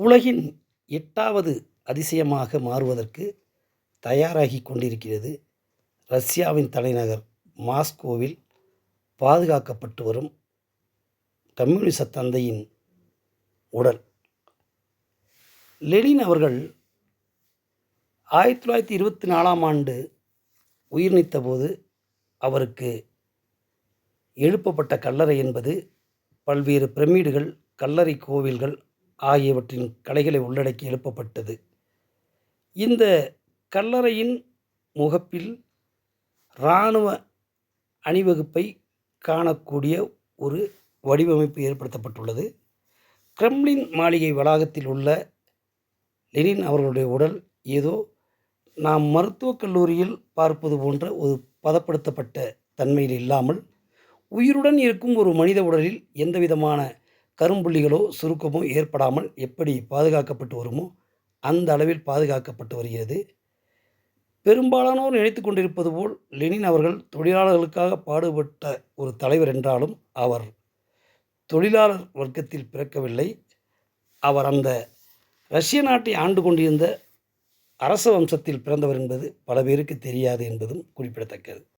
உலகின் எட்டாவது அதிசயமாக மாறுவதற்கு தயாராகி கொண்டிருக்கிறது ரஷ்யாவின் தலைநகர் மாஸ்கோவில் பாதுகாக்கப்பட்டு வரும் கம்யூனிச தந்தையின் உடல். லெனின் அவர்கள் ஆயிரத்தி தொள்ளாயிரத்தி இருபத்தி நாலாம் ஆண்டு உயிர் நீத்தபோது அவருக்கு எழுப்பப்பட்ட கல்லறை என்பது பல்வேறு பிரமிடுகள் கல்லறை கோவில்கள் ஆகியவற்றின் கலைகளை உள்ளடக்கி எழுப்பப்பட்டது. இந்த கல்லறையின் முகப்பில் இராணுவ அணிவகுப்பை காணக்கூடிய ஒரு வடிவமைப்பு ஏற்படுத்தப்பட்டுள்ளது. கிரெம்லின் மாளிகை வளாகத்தில் உள்ள லெனின் அவர்களுடைய உடல் ஏதோ நாம் மருத்துவக் கல்லூரியில் பார்ப்பது போன்ற ஒரு பதப்படுத்தப்பட்ட தன்மையில் இல்லாமல் உயிருடன் இருக்கும் ஒரு மனித உடலில் எந்த விதமான கரும்புள்ளிகளோ சுருக்கமோ ஏற்படாமல் எப்படி பாதுகாக்கப்பட்டு வருமோ அந்த அளவில் பாதுகாக்கப்பட்டு வருகிறது. பெரும்பாலானோர் நினைத்து கொண்டிருப்பது போல் லெனின் அவர்கள் தொழிலாளர்களுக்காக பாடுபட்ட ஒரு தலைவர் என்றாலும் அவர். தொழிலாளர் வர்க்கத்தில் பிறக்கவில்லை. அவர் அந்த ரஷ்ய நாட்டை ஆண்டு கொண்டிருந்த அரச வம்சத்தில் பிறந்தவர் என்பது பல பேருக்கு தெரியாது என்பதும் குறிப்பிடத்தக்கது.